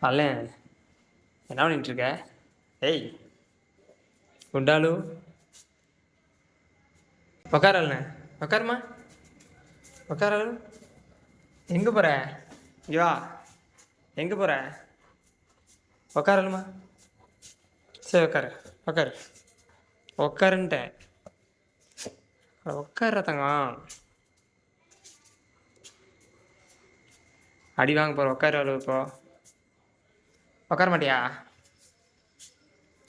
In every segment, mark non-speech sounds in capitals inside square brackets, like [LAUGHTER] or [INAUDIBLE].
அல்ல என்ன பண்ணிட்டுருக்க? ஏய். குண்டாலு. உக்காரல்ண்ணே. உக்காருமா. உக்கார எங்கே போகிற இங்கே வா எங்கே போகிற உக்காரலுமா. சரி உக்காரு. உக்காரு. உக்காருன்ட்டேன். உக்கார தங்கம். அடி வாங்க போகிற உட்காரு இப்போ உட்கார மாட்டியா?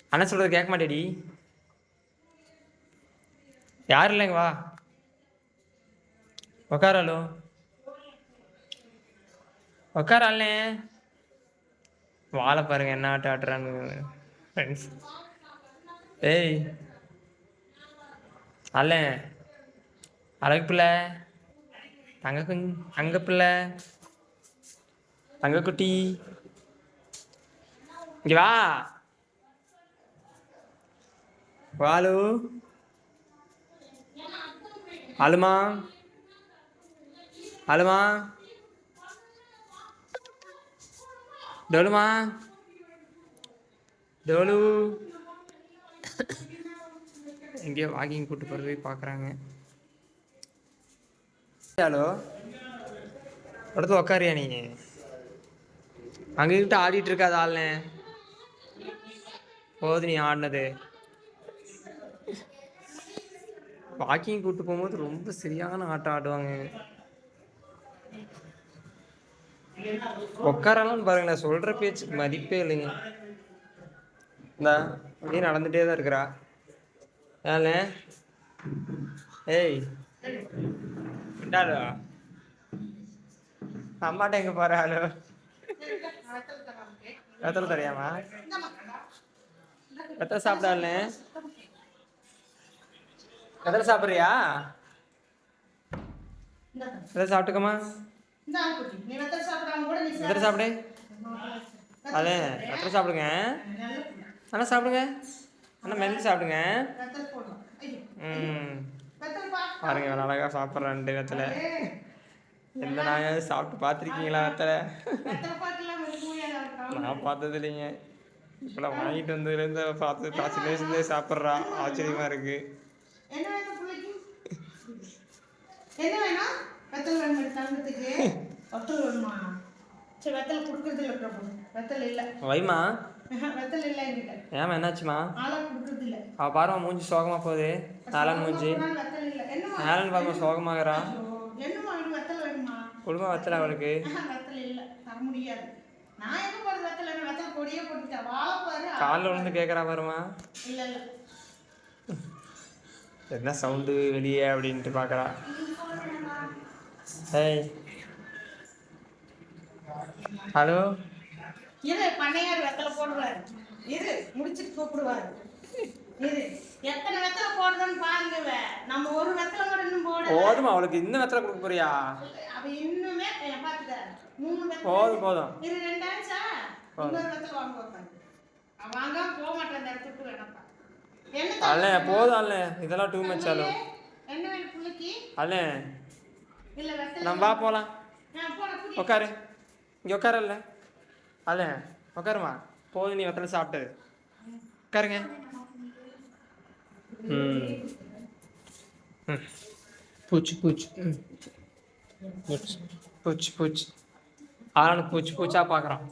அண்ணன் சொல்கிறது கேட்க மாட்டேடி. யார் இல்லைங்க வா. உட்கார ஹலோ உட்கார அண்ணே. வாழை பாருங்க என்ன ஆட்ட ஆட்டுறான்னு ஃப்ரெண்ட்ஸ் ஏய். அல்ல அழகு பிள்ளை. தங்க குஞ் தங்க பிள்ளை. தங்க குட்டி. இங்க வா. வாலு அலுமா. அலுமா. டோலுமா. டோலு. எங்கேயோ வாக்கிங் கூட்டு போகிறது போய் பார்க்குறாங்க ஹலோ. அடுத்து உக்காரியா நீ? அங்கிட்ட ஆடிட்டு இருக்காது ஆள்னே. போது நீ ஆடினது. வாக்கிங் கூட்டு போகும்போது ரொம்ப சரியான ஆட்டம் ஆடுவாங்க. உட்காரலாம்னு பாருங்களேன் சொல்கிற பேச்சுக்கு மதிப்பே இல்லைங்க. இந்தா. அப்படியே நடந்துகிட்டே தான் இருக்கிறா. ஏன்ல ஏய் இந்தாடா. அம்மாட்ட எங்கே போகிற ஹலோ? வெத்தலை தரையாமா வெத்தலை சாப்பிடாலே வெத்தலை சாப்பிட்றியா? வெத்தலை சாப்பிட்டுக்கம்மா? வெத்தலை சாப்பிடு? அதே வெத்தலை சாப்பிடுங்க? அண்ணா சாப்பிடுங்க. அண்ணா மெல்லி சாப்பிடுங்க. ம். பாருங்க அழகாக அழகா ரெண்டு வெத்தலை. எந்த நாயாவது சாப்பிட்டு பார்த்துருக்கீங்களா வெத்தலை? நான் பார்த்தது இல்லைங்க இப்போலாம் வாங்கிட்டு வந்ததுலேருந்து பார்த்து பா- சின்ன வயசுலேயே சாப்பிட்றா. ஆச்சரியமா இருக்கு. என்ன வேணும் பிள்ளைக்கு? என்ன வேணும்? வெத்தலை வேணும் தங்கத்துக்கு? வெத்தலை வேணுமா? சரி வெத்தலை கொடுக்கறது இல்லை பிரபு வெத்தலை இல்லை. வைமா? [LAUGHS] வெத்தலை இல்லை என்கிட்ட. ஏமா என்னாச்சுமா ஆளா கொடுக்கறது இல்லை அவ பாருமா மூஞ்சி சோகமா போகுது. நாலன் மூஞ்சி. வெத்தலை இல்லை. என்னமா நாலன் பாருமா சோகமாகறா. என்னமா வெத்தலை வேணுமா? அவளுக்கு. [LAUGHS] வெத்தலை இல்லை. தர முடியாது. நான் எங்க போறது வெத்தலை? வேணும் வெத்தலை கொடியே போட்டுட்டேன் வாழை பாரு காலில் விழுந்து கேட்குறா பாருமா இல்லை இல்லை. என்ன சவுண்டு வெளியே அப்படின்ட்டு பார்க்குறா ஏய். ஹலோ இரு பண்ணையார் வெத்தலை போடுவாரு. இரு முடிச்சிட்டு கூப்பிடுவாரு. இரு. எத்தனை வெத்தலை போடுறோன்னு பாருங்க இவ. நம்ம ஒரு வெத்தலை கூட இன்னும் போட போதுமா அவளுக்கு இன்னும் வெத்தலை கொடுக்க போறியா? அவ இன்னுமே ஏ, பாத்துக்க மூணு வெத்தலை. போதும் போதும். இரு ரெண்டாச்சா இன்னொரு வெத்தலை வாங்க வைப்பாங்க அவ வாங்காம போக மாட்டேன் அந்த இடத்துக்கு வேணப்பா என்ன அல்ல போதும் அல்ல இதெல்லாம் டூ மச் ஆலு என்ன வேணும் பிள்ளைக்கு அல்ல இல்ல வெத்தலை. நம்ம வா புடி உட்காரு. இங்கே உட்காரல்ல. அல்ல உட்காருமா போதும் நீ வெத்தலை சாப்பிட்டது உட்காருங்க. பூச்சி பூச்சி. ம். பூச்சி பூச்சி. பூச்சி ஆளுக்கு பூச்சி பூச்சா பார்க்குறான்